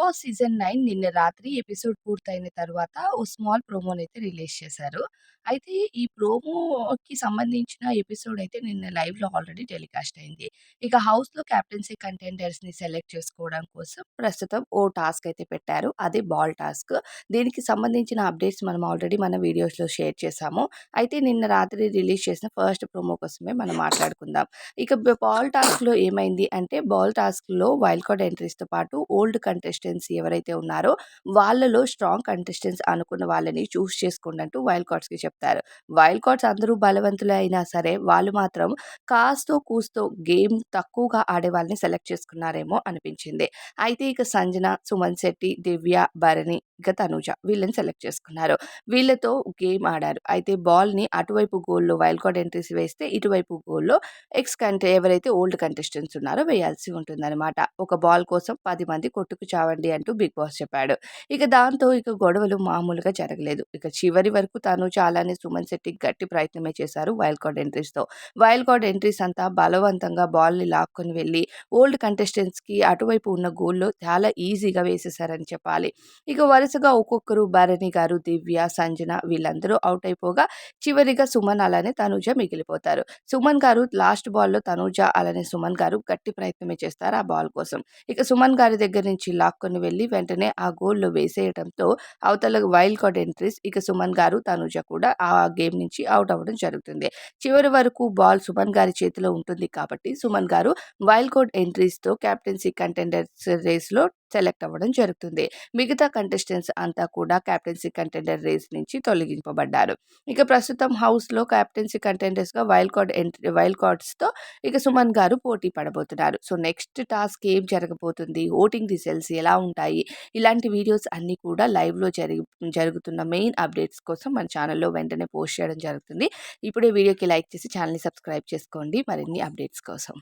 Boss season nine నిన్న రాత్రి episode పూర్తయిన తర్వాత ఓ స్మాల్ ప్రోమోని అయితే రిలీజ్ చేశారు. అయితే ఈ ప్రోమోకి సంబంధించిన ఎపిసోడ్ అయితే నిన్న లైవ్‌లో ఆల్రెడీ టెలికాస్ట్ అయింది. ఇక హౌస్‌లో కెప్టెన్సీ కంటెండర్స్‌ని సెలెక్ట్ చేసుకోవడం కోసం ప్రస్తుతం ఓ టాస్క్ అయితే పెట్టారు. అది బాల్ టాస్క్. దీనికి సంబంధించిన అప్డేట్స్ మనం ఆల్రెడీ మన వీడియోస్‌లో షేర్ చేశాము. అయితే నిన్న రాత్రి రిలీజ్ చేసిన ఫస్ట్ ప్రోమో కోసమే మనం మాట్లాడుకుందాం. ఇక బాల్ టాస్క్‌లో ఏమైంది అంటే బాల్ టాస్క్‌లో వైల్డ్ కార్డ్ ఎంట్రీస్‌తో పాటు ఓల్డ్ కంటెస్టెంట్స్ ఎవరైతే ఉన్నారో వాళ్ళలో స్ట్రాంగ్ కంటెస్టెంట్స్ అనుకున్న వాళ్ళని చూస్ చేసుకోండి అంటూ వైల్డ్ కార్డ్స్‌కి చెప్తారు. వైల్డ్ కార్డ్స్ అందరూ బలవంతులే అయినా సరే వాళ్ళు మాత్రం కాస్తో కూస్తో గేమ్ తక్కువగా ఆడే వాళ్ళని సెలెక్ట్ చేసుకున్నారేమో అనిపించింది. అయితే ఇక సంజన, సుమన్ శెట్టి, దివ్య, భరణి, ఇక తనూజ వీళ్ళని సెలెక్ట్ చేసుకున్నారు. వీళ్ళతో గేమ్ ఆడారు. అయితే బాల్‌ని అటువైపు గోల్‌లో వైల్డ్ కార్డ్ ఎంట్రీస్ వేస్తే ఇటువైపు గోల్‌లో ఎక్స్ కంటే ఎవరైతే ఓల్డ్ కంటెస్టెంట్స్ ఉన్నారో వేయాల్సి ఉంటుందన్నమాట. ఒక బాల్ కోసం పది మంది కొట్టుకు చావండి అంటూ బిగ్ బాస్ చెప్పాడు. ఇక దాంతో ఇక గొడవలు మామూలుగా జరగలేదు. ఇక చివరి వరకు తాను అలానే సుమన్ శెట్టి గట్టి ప్రయత్నమే చేశారు వైల్డ్ కార్డ్ ఎంట్రీస్‌తో. వైల్డ్ కార్డ్ ఎంట్రీస్ అంతా బలవంతంగా బాల్‌ని లాక్కొని వెళ్ళి ఓల్డ్ కంటెస్టెంట్స్‌కి అటువైపు ఉన్న గోల్‌లో చాలా ఈజీగా వేసేశారని చెప్పాలి. ఇక వరుసగా ఒక్కొక్కరు భరణి గారు, దివ్య, సంజన వీళ్ళందరూ అవుట్ అయిపోగా చివరిగా సుమన్ అలానే తనూజ మిగిలిపోతారు. సుమన్ గారు లాస్ట్ బాల్‌లో తనూజ అలానే సుమన్ గారు గట్టి ప్రయత్నమే చేస్తారు ఆ బాల్ కోసం. ఇక సుమన్ గారి దగ్గర నుంచి లాక్కొని వెళ్ళి వెంటనే ఆ గోల్‌లో వేసేయడంతో అవతల వైల్డ్ కార్డ్ ఎంట్రీస్ ఇక సుమన్ గారు, తనుజ కూడా ఆ గేమ్ నుంచి అవుట్ అవ్వడం జరుగుతుంది. చివరి వరకు బాల్ సుమన్ గారి చేతిలో ఉంటుంది కాబట్టి సుమన్ గారు వైల్డ్ కార్డ్ ఎంట్రీస్‌తో కెప్టెన్సీ కంటెండర్స్ రేస్‌లో సెలెక్ట్ అవ్వడం జరుగుతుంది. మిగతా కంటెస్టెంట్స్ అంతా కూడా కెప్టెన్సీ కంటెండర్ రేస్ నుంచి తొలగింపబడ్డారు. ఇక ప్రస్తుతం హౌస్‌లో కెప్టెన్సీ కంటెండర్స్‌గా వైల్డ్ కార్డ్ ఎంట్రీ వైల్డ్ కార్డ్స్‌తో ఇక సుమన్ గారు పోటీ పడబోతున్నారు. సో నెక్స్ట్ టాస్క్ ఏం జరగబోతుంది? ఓటింగ్ రిజల్ట్స్ ఎలా ఉంటాయి? ఇలాంటి వీడియోస్ అన్నీ కూడా లైవ్‌లో జరిగి జరుగుతున్న మెయిన్ అప్డేట్స్ కోసం మన ఛానల్‌లో వెంటనే పోస్ట్ చేయడం జరుగుతుంది. ఇప్పుడే వీడియోకి లైక్ చేసి ఛానల్‌ని సబ్స్క్రైబ్ చేసుకోండి మరిన్ని అప్డేట్స్ కోసం.